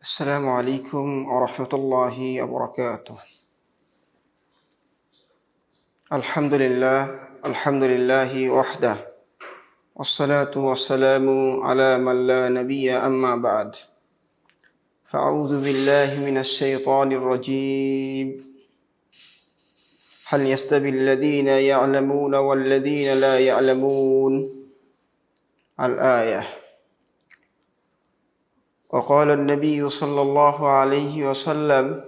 السلام عليكم ورحمة الله وبركاته. الحمد لله الحمد لله وحده والصلاة والسلام على من لا نبي أما بعد. فأعوذ بالله من الشيطان الرجيم. هل يستوي الذين يعلمون والذين لا يعلمون؟ الآية. وقال النبي صلى الله عليه وسلم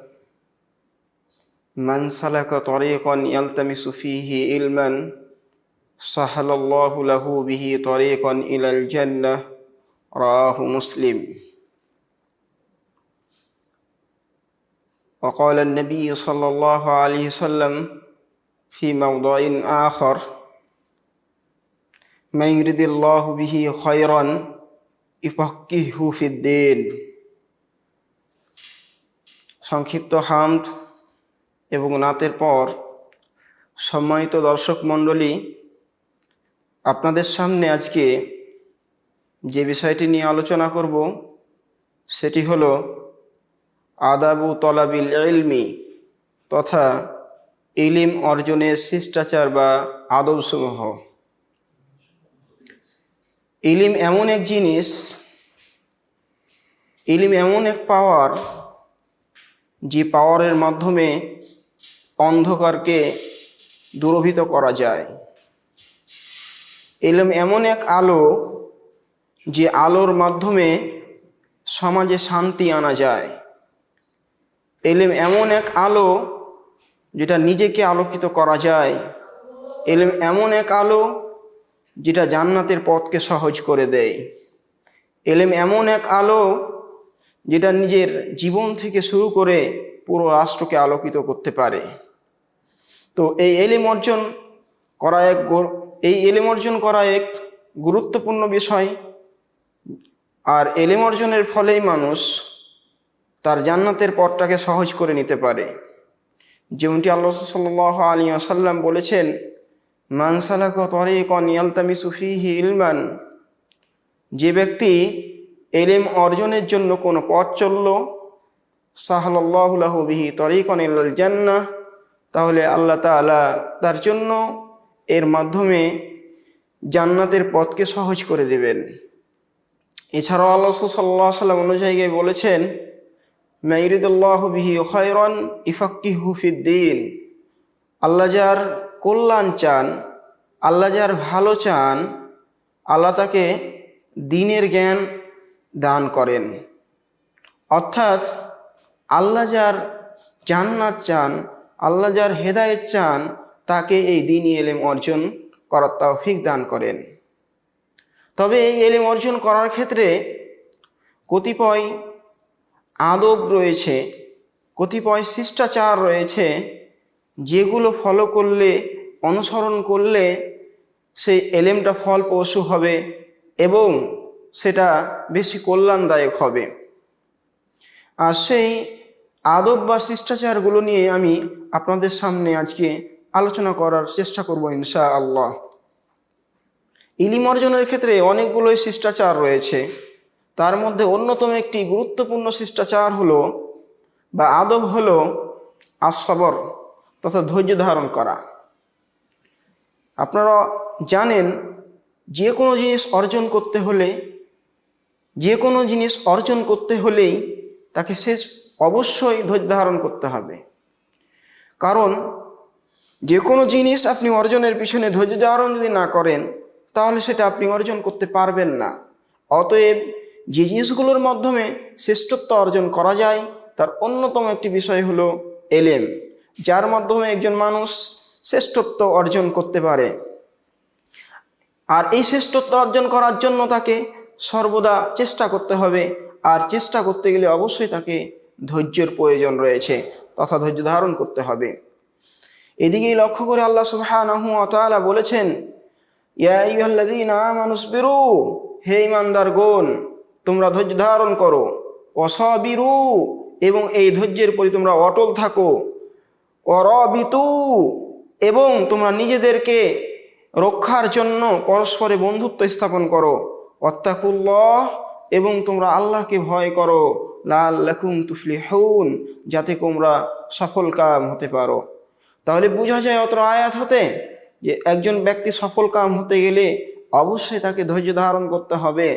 من سلك طريقا يلتمس فيه علما سهل الله له به طريقا إلى الجنة. رواه مسلم. وقال النبي صلى الله عليه وسلم في موضع آخر من يرد الله به خيرا ইফাক্কিহু ফিদ্দিন। সংক্ষিপ্ত হামদ এবং নাতের পর সম্মানিত দর্শক মণ্ডলী, আপনাদের সামনে আজকে যে বিষয়টি নিয়ে আলোচনা করব, সেটি হলো আদাবু তলাবিল ইলমি তথা ইলিম অর্জনের শিষ্টাচার বা আদবসমূহ। ইলিম এমন এক জিনিস ইলিম এমন এক পাওয়ার যে পাওয়ারের মাধ্যমে অন্ধকারকে দূরভীত করা যায়। ইলিম এমন এক আলো যে আলোর মাধ্যমে সমাজে শান্তি আনা যায়। এলিম এমন এক আলো যেটা নিজেকে আলোকিত করা যায়। এলিম এমন এক আলো যেটা জান্নাতের পথকে সহজ করে দেয়। এলেম এমন এক আলো যেটা নিজের জীবন থেকে শুরু করে পুরো রাষ্ট্রকে আলোকিত করতে পারে। তো এই এলিম অর্জন করা এক এই এলিম অর্জন করা এক গুরুত্বপূর্ণ বিষয়। আর এলিম অর্জনের ফলেই মানুষ তার জান্নাতের পথটাকে সহজ করে নিতে পারে। যেমনটি আল্লাহ সাল্লাহ আলী আসাল্লাম বলেছেন মানসালাক তরিকন ইয়ালতামিসু ফিহি ইলমান যে ব্যক্তি এলিম অর্জনের জন্য কোনো পথ চলল? সাহাল্লাহুল্লাহ বিহি তরিকন ইল জান্না তাহলে আল্লাহ তালা তার জন্য এর মাধ্যমে জান্নাতের পথকে সহজ করে দেবেন। এছাড়াও আল্লাহ সাল্লাহ সাল্লাম অন্য জায়গায় বলেছেন মাইরিদুল্লাহ বিহি খয়রন ইফাক্কি হুফিদ্দিন আল্লাহ যার কল্যাণ চান, আল্লাহ যার ভালো চান, আল্লাহ তাকে দিনের জ্ঞান দান করেন। অর্থাৎ আল্লাহ যার জান্নাত চান, আল্লাহ যার হেদায়ত চান, তাকে এই দিনই এলেম অর্জন করার তৌফিক দান করেন। তবে এই এলেম অর্জন করার ক্ষেত্রে কতিপয় আদব রয়েছে, কতিপয় শিষ্টাচার রয়েছে, যেগুলো ফলো করলে, অনুসরণ করলে সেই এলেমটা ফল ফলপ্রসূ হবে এবং সেটা বেশি কল্যাণদায়ক হবে। আর সেই আদব বা শিষ্টাচারগুলো নিয়ে আমি আপনাদের সামনে আজকে আলোচনা করার চেষ্টা করব ইনশা আল্লাহ ইলিম অর্জনের ক্ষেত্রে অনেকগুলোই শিষ্টাচার রয়েছে। তার মধ্যে অন্যতম একটি গুরুত্বপূর্ণ শিষ্টাচার হলো বা আদব হলো আসবর তথা ধৈর্য ধারণ করা। আপনারা জানেন যে কোনো জিনিস অর্জন করতে হলে যে কোনো জিনিস অর্জন করতে হলেই তাকে শেষ অবশ্যই ধৈর্য ধারণ করতে হবে। কারণ যে কোনো জিনিস আপনি অর্জনের পিছনে ধৈর্য ধারণ যদি না করেন, তাহলে সেটা আপনি অর্জন করতে পারবেন না। অতএব যে জিনিসগুলোর মাধ্যমে শ্রেষ্ঠত্ব অর্জন করা যায়, তার অন্যতম একটি বিষয় হলো এলেম, যার মাধ্যমে একজন মানুষ শ্রেষ্ঠত্ব অর্জন করতে পারে। আর এই শ্রেষ্ঠত্ব অর্জন করার জন্য তাকে সর্বদা চেষ্টা করতে হবে। আর চেষ্টা করতে গেলে অবশ্যই তাকে ধৈর্যের প্রয়োজন রয়েছে, তথা ধৈর্য ধারণ করতে হবে। এদিকেই লক্ষ্য করে আল্লাহ সুবহানাহু ওয়া তাআলা বলেছেন, ইয়া আইয়ুহাল্লাযীনা আমানু সবিরু হে ঈমানদার গণ তোমরা ধৈর্য ধারণ করো। অসবিরু এবং এই ধৈর্যের প্রতি তোমরা অটল থাকো। অরবিতু এবং তোমরা নিজেদেরকে রক্ষার জন্য পরস্পরে বন্ধুত্ব স্থাপন করো। অত্তাকুল্লাহ এবং তোমরা আল্লাহকে ভয় করো লাল লাকুম তুফলি হউন যাতে তোমরা সফল কাম হতে পারো। তাহলে বোঝা যায় অত আয়াত হতে যে একজন ব্যক্তি সফল কাম হতে গেলে অবশ্যই তাকে ধৈর্য ধারণ করতে হবে।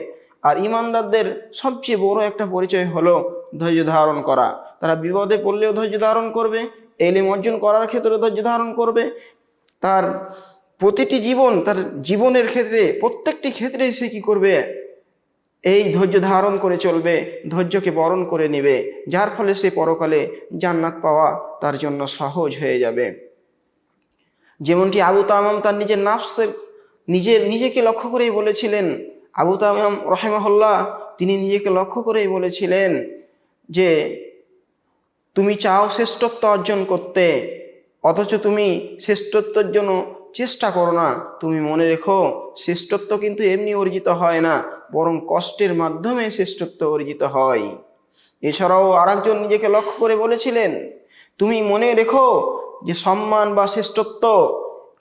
আর ইমানদারদের সবচেয়ে বড় একটা পরিচয় হলো ধৈর্য ধারণ করা। তারা বিপদে পড়লেও ধৈর্য ধারণ করবে, এলিম অর্জন করার ক্ষেত্রে ধৈর্য ধারণ করবে। তার প্রতিটি জীবন তার জীবনের ক্ষেত্রে, প্রত্যেকটি ক্ষেত্রে সে কি করবে? এই ধৈর্য ধারণ করে চলবে, ধৈর্যকে বরণ করে নেবে, যার ফলে সে পরকালে জান্নাত পাওয়া তার জন্য সহজ হয়ে যাবে। যেমনটি আবু তামাম তার নিজের নাফসের, নিজের নিজেকে লক্ষ্য করেই বলেছিলেন। আবু তামাম রহেমহল্লা তিনি নিজেকে লক্ষ্য করেই বলেছিলেন যে, তুমি চাও শ্রেষ্ঠত্ব অর্জন করতে, অথচ তুমি শ্রেষ্ঠত্বের জন্য চেষ্টা করো না। তুমি মনে রেখো, শ্রেষ্ঠত্ব কিন্তু এমনি অর্জিত হয় না, বরং কষ্টের মাধ্যমে শ্রেষ্ঠত্ব অর্জিত হয়। এছাড়াও আরেকজন নিজেকে লক্ষ্য করে বলেছিলেন, তুমি মনে রেখো যে সম্মান বা শ্রেষ্ঠত্ব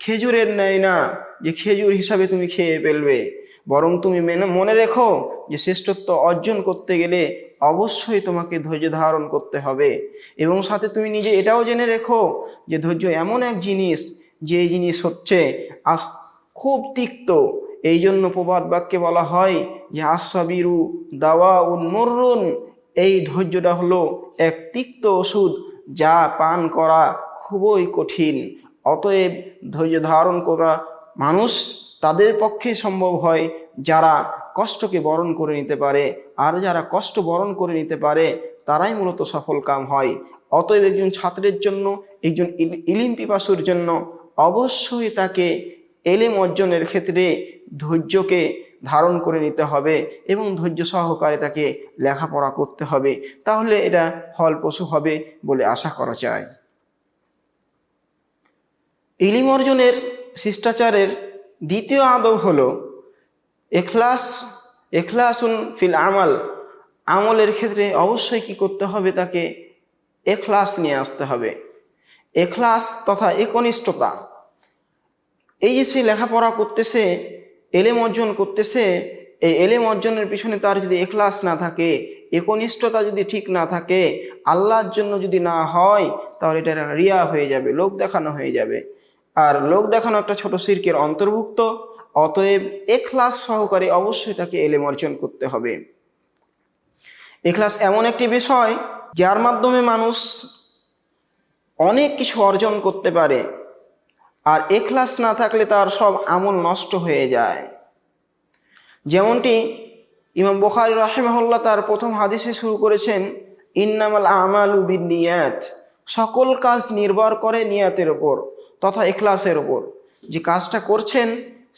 খেজুরের নেয় না, যে খেজুর হিসাবে তুমি খেয়ে ফেলবে। বরং তুমি মেনে, মনে রেখো যে শ্রেষ্ঠত্ব অর্জন করতে গেলে অবশ্যই তোমাকে ধৈর্য ধারণ করতে হবে। এবং সাথে তুমি নিজে এটাও জেনে রেখো যে ধৈর্য এমন এক জিনিস যে জিনিস হচ্ছে আস, খুব তিক্ত। এই জন্য প্রবাদ বাক্যে বলা হয় যে আসাবিরু দাওয়া উন্মরুন এই ধৈর্যটা হলো এক তিক্ত ওষুধ যা পান করা খুবই কঠিন। অতএব ধৈর্য ধারণ করা মানুষ তাদের পক্ষে সম্ভব হয় যারা কষ্টকে বরণ করে নিতে পারে। আর যারা কষ্ট বরণ করে নিতে পারে, তারাই মূলত সফল কাম হয়। অতএব একজন ছাত্রের জন্য, একজন ইল- ইলিম পিপাসুর জন্য অবশ্যই তাকে এলেম অর্জনের ক্ষেত্রে ধৈর্যকে ধারণ করে নিতে হবে এবং ধৈর্য সহকারে তাকে লেখাপড়া করতে হবে। তাহলে এটা ফলপ্রসূ হবে বলে আশা করা যায়। ইলিম অর্জনের শিষ্টাচারের দ্বিতীয় আদব হলো এখলাস। এখলাসুন ফিল আমাল। আমলের ক্ষেত্রে অবশ্যই কি করতে হবে? তাকে এখলাস নিয়ে আসতে হবে। এখলাস তথা একনিষ্ঠতা। এই যে সে লেখাপড়া করতেছে, এলেম অর্জন করতেছে, এই এলেম অর্জনের পিছনে তার যদি এখলাস না থাকে, একনিষ্ঠতা যদি ঠিক না থাকে, আল্লাহর জন্য যদি না হয়, তাহলে এটা রিয়া হয়ে যাবে, লোক দেখানো হয়ে যাবে। আর লোক দেখানো একটা ছোট সিরকের অন্তর্ভুক্ত, অতএব এখলাস সহকারে অবশ্যই তাকে এলেম অর্জন করতে হবে। এখলাস এমন একটি বিষয়, যার মাধ্যমে মানুষ অনেক কিছু অর্জন করতে পারে। আর এখলাস না থাকলে তার সব আমল নষ্ট হয়ে যায়। যেমনটি ইমাম বুখারি রাহেমাহুল্লাহ তার প্রথম হাদিসে শুরু করেছেন, ইন্নামাল আমাল উবিন নিয়াত সকল কাজ নির্ভর করে নিয়াতের ওপর তথা এখলাসের ওপর যে কাজটা করছেন,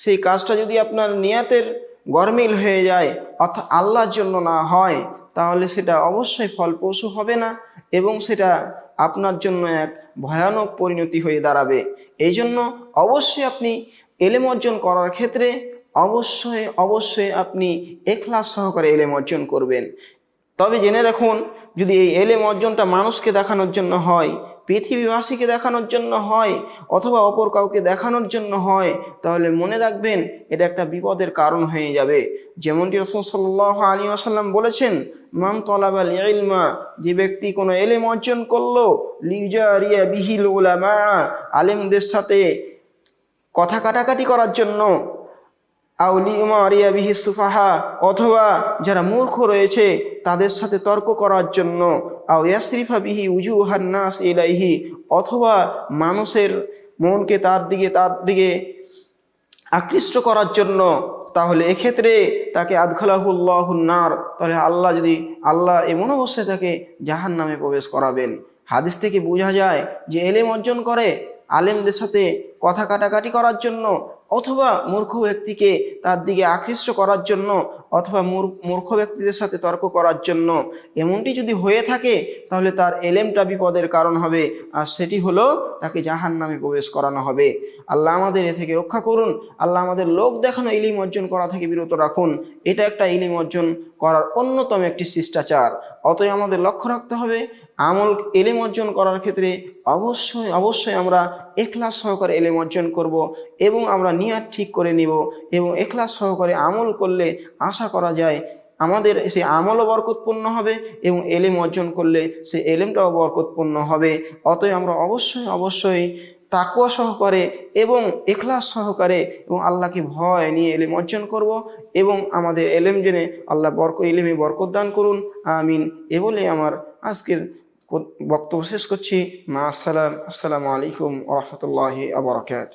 সেই কাজটা যদি আপনার নিয়াতের গরমিল হয়ে যায়, অর্থাৎ আল্লাহর জন্য না হয়, তাহলে সেটা অবশ্যই ফলপ্রসূ হবে না এবং সেটা আপনার জন্য এক ভয়ানক পরিণতি হয়ে দাঁড়াবে। এই জন্য অবশ্যই আপনি এলেম অর্জন করার ক্ষেত্রে অবশ্যই অবশ্যই আপনি এখলাস সহকারে এলেম অর্জন করবেন। তবে জেনে রাখুন, যদি এই এলেম অর্জনটা মানুষকে দেখানোর জন্য হয়, পৃথিবীবাসীকে দেখানোর জন্য হয়, অথবা অপর কাউকে দেখানোর জন্য হয়, তাহলে মনে রাখবেন এটা একটা বিপদের কারণ হয়ে যাবে। যেমনটি রসুল সাল্লাহ আলী আসাল্লাম বলেছেন, মান তলাবাল ইলমা যে ব্যক্তি কোনো এলেম অর্জন করল লিজা রিয়া বিহিল উলামা আলেমদের সাথে কথা কাটাকাটি করার জন্য। আউলিমা আরিয়া বিহি সুফাহা, অথবা যারা মূর্খ রয়েছে, তাদের সাথে তর্ক করার জন্য। আও ইয়াসরিফা বিহি উজু হান্নাস ইলাইহি, অথবা মানুষের মনকে তার দিকে তার দিকে আকৃষ্ট করার জন্য। তাহলে এক্ষেত্রে তাকে আদখালাহুল্লাহুন্নার তাহলে আল্লাহ যদি, আল্লাহ এমন অবস্থায় তাকে জাহান নামে প্রবেশ করাবেন। হাদিস থেকে বোঝা যায় যে এলেম অর্জন করে আলেমদের সাথে কথা কাটাকাটি করার জন্য অথবা মূর্খ ব্যক্তিকে তার দিকে আকৃষ্ট করার জন্য অথবা মূর- মূর্খ ব্যক্তিদের সাথে তর্ক করার জন্য এমনটি যদি হয়ে থাকে, তাহলে তার এলেমটা বিপদের কারণ হবে। আর সেটি হলো তাকে জাহান নামে প্রবেশ করানো হবে। আল্লাহ আমাদের এ থেকে রক্ষা করুন। আল্লাহ আমাদের লোক দেখানো ইলিম অর্জন করা থেকে বিরত রাখুন। এটা একটা ইলিম অর্জন করার অন্যতম একটি শিষ্টাচার। অতএব আমাদের লক্ষ্য রাখতে হবে আমল, এলেম অর্জন করার ক্ষেত্রে অবশ্যই অবশ্যই আমরা এখলাস সহকারে এলেম অর্জন করব এবং আমরা নিয়াত ঠিক করে নিব এবং এখলাস সহকারে আমল করলে আশা করা যায় আমাদের সেই আমলও বরকতপূর্ণ হবে এবং এলেম অর্জন করলে সেই এলেমটাও বরকতপূর্ণ হবে। অতএব আমরা অবশ্যই অবশ্যই তাকুয়া সহকারে এবং এখলাস সহকারে এবং আল্লাহকে ভয় নিয়ে এলেম অর্জন করব এবং আমাদের এলেম জেনে আল্লাহ বরক, এলেমে বরকত দান করুন। আমিন। এ বলে আমার আজকের বক্তব্য শেষ করছি। মা আসসালাম আসসালামু আলাইকুম রহমতুল্লাহি আবরকাত